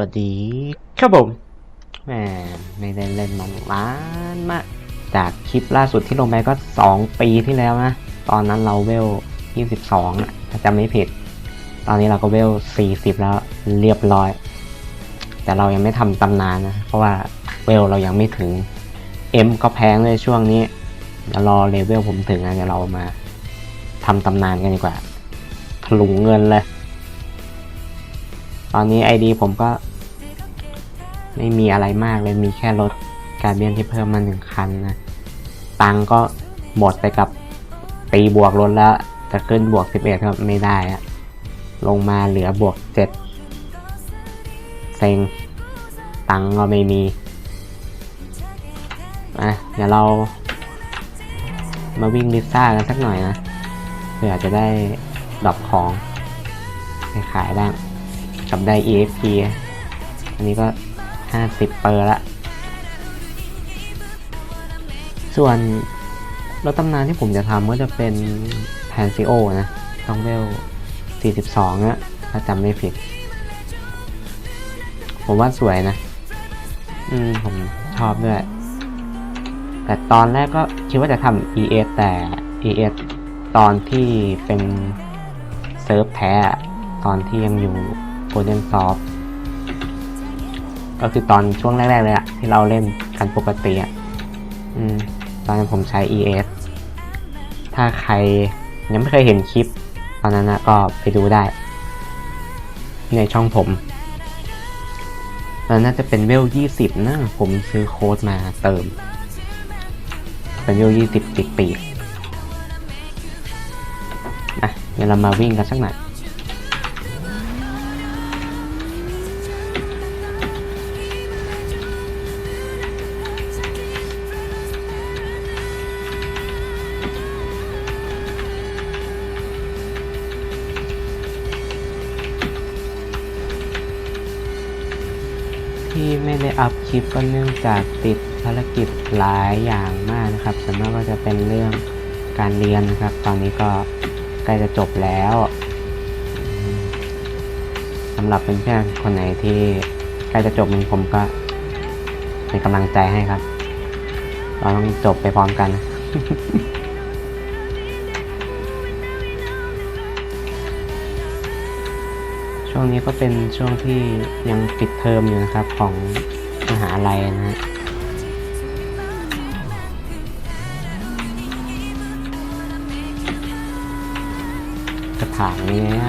วัสดีครับผมแหมไม่ได้เล่นมานานมากจากคลิปล่าสุดที่ลงไปก็ 2 ปีที่แล้วนะ ตอนนั้นเราเวล 22อะถ้าจำไม่ผิด ตอนนี้เราก็เวล 40 แล้วเรียบร้อย แต่เรายังไม่ทำตำนานนะ เพราะว่าเวลเรายังไม่ถึง M ก็แพงเลยช่วงนี้เดี๋ยวรอเลเวลผมถึงนะเดี๋ยวเรามาทำตำนานกันดีกว่าถลุงเงินเลย ตอนนี้ไอดีผมก็ไม่มีอะไรมากเลยมีแค่รถการเบียนที่เพิ่มมาหนึ่งคันนะตังค์ก็หมดไปกับตีบวกรถแล้วจะขึ้นบวก 11ก็ไม่ได้อะลงมาเหลือบวก 7 เซ็ง ตังค์ก็ไม่มีอะเดี๋ยวเรามาวิ่งลิซ่ากันสักหน่อยนะเผื่อจะได้ดรอปของไปขายบ้าง กับได้ EXP อันนี้ก็ 50 เปอร์ละ ส่วนรถตำนานที่ผมจะทำก็จะเป็นแพนซิโอนะต้องเวล 42นะถ้าจำไม่ผิด ผมว่าสวยนะ อืม ผมชอบด้วย แต่ตอนแรกก็คิดว่าจะทำ ES แต่ ES ตอนที่เป็นเซิร์ฟแท้อะตอนที่ยังอยู่ Golden Soft ก็คือตอนช่วงแรก ๆ เลยอะที่เราเล่นกันปกติอะอตอนนั้นผมใช้ ES ถ้าใครยังไม่เคยเห็นคลิป ตอนนั้นนะก็ไปดูได้ ในช่องผมตอนนั้นน่าจะเป็นเวล20นะผมซื้อโค้ดมาเติม เป็นเวล20ติดปีกอะเดี๋ยวเรามาวิ่งกันสักหน่อย ที่ไม่ได้อัพคลิปก็เนื่องจากติดภารกิจหลายอย่างมากนะครับส่วนมากก็จะเป็นเรื่องการเรียนนะครับ ตอนนี้ก็ใกล้จะจบแล้วสำหรับเพื่อนๆคนไหนที่ใกล้จะจบเหมือนผมก็เป็นกำลังใจให้ครับ เราต้องจบไปพร้อมกันนะ ช่วงนี้ก็เป็นช่วงที่ยังปิดเทอมอยู่นะครับของมหาลัยนะฮะกระถางนี้เนี่ย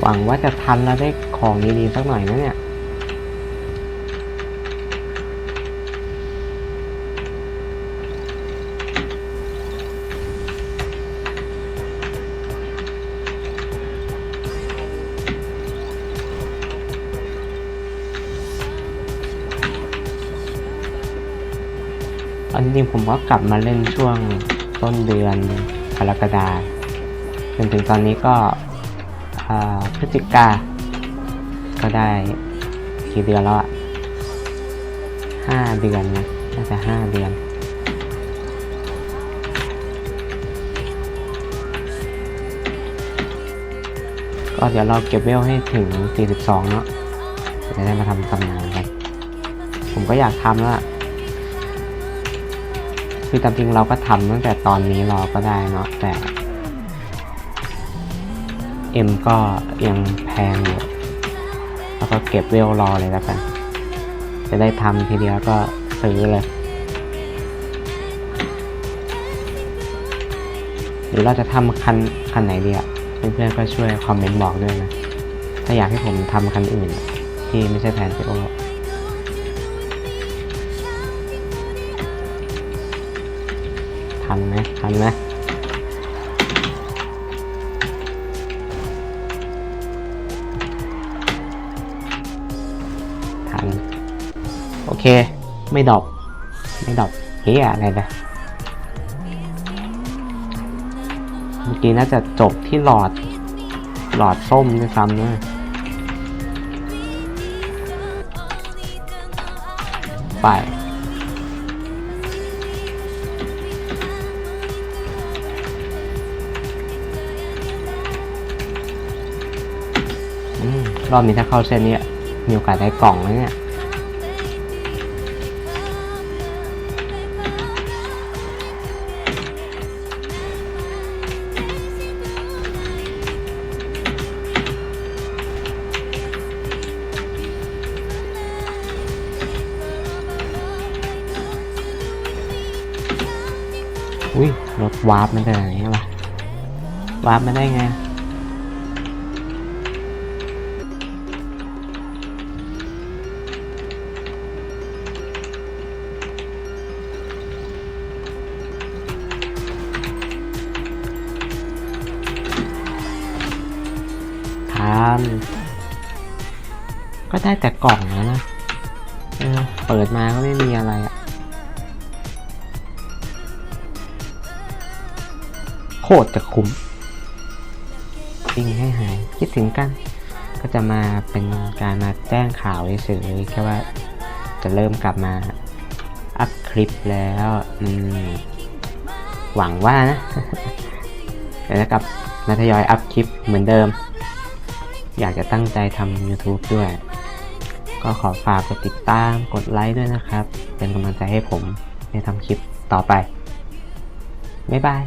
หวังว่าจะทันแล้วได้ของดีๆสักหน่อยนะเนี่ยอันจริงๆผมก็กลับมาเล่นช่วงต้นเดือนกรกฎาจนถึงตอนนี้ก็ พฤศจิกา ก็ได้กี่เดือนแล้วอะห้าเดือนนะน่าจะห้าเดือน ก็เดี๋ยวเราเก็บเวลให้ถึง 42 เนาะจะได้มาทำตำนานกันผมก็อยากทำแล้วคือตามจริงเราก็ทำตั้งแต่ตอนนี้รอก็ได้เนาะแต่ เอ็มก็ยังแพงอยู่ แล้วก็เก็บเวลรอเลยแล้วกัน จะได้ทำทีเดียวก็ซื้อเลย หรือเราจะทำคันคันไหนดีอะเพื่อนๆก็ช่วยคอมเมนต์บอกด้วยนะ ถ้าอยากให้ผมทำคันอื่น ที่ไม่ใช่แพนเซโอทันไหมทันไหม เค ไม่ดรอปไม่ดรอปเฮียอะไรนะเมื่อกี้น่าจะจบที่หลอด หลอดส้มด้วยซ้ำนะไปรอบนี้ถ้าเข้าเส้นนี้มีโอกาสได้กล่องไหมเนี่ย อุ้ยรถวาร์ปมันเป็นอย่างนี้วะวาร์ปมาได้ไงทำก็ได้แต่กล่องแล้วนะเออเปิดมาก็ไม่มีอะไรอะ โคตรจะคุ้มจริงให้หายคิดถึงกัน ก็จะมาเป็นการมาแจ้งข่าวเฉยๆแค่ว่าจะเริ่มกลับมาอัพคลิปแล้วอืมหวังว่านะเดี๋ยวจะกลับมาทยอยอัพคลิปเหมือนเดิม อยากจะตั้งใจทำ YouTube ด้วย ก็ขอฝากกดติดตามกดไลค์ด้วยนะครับ เป็นกำลังใจให้ผมในทำคลิปต่อไป บ๊ายบาย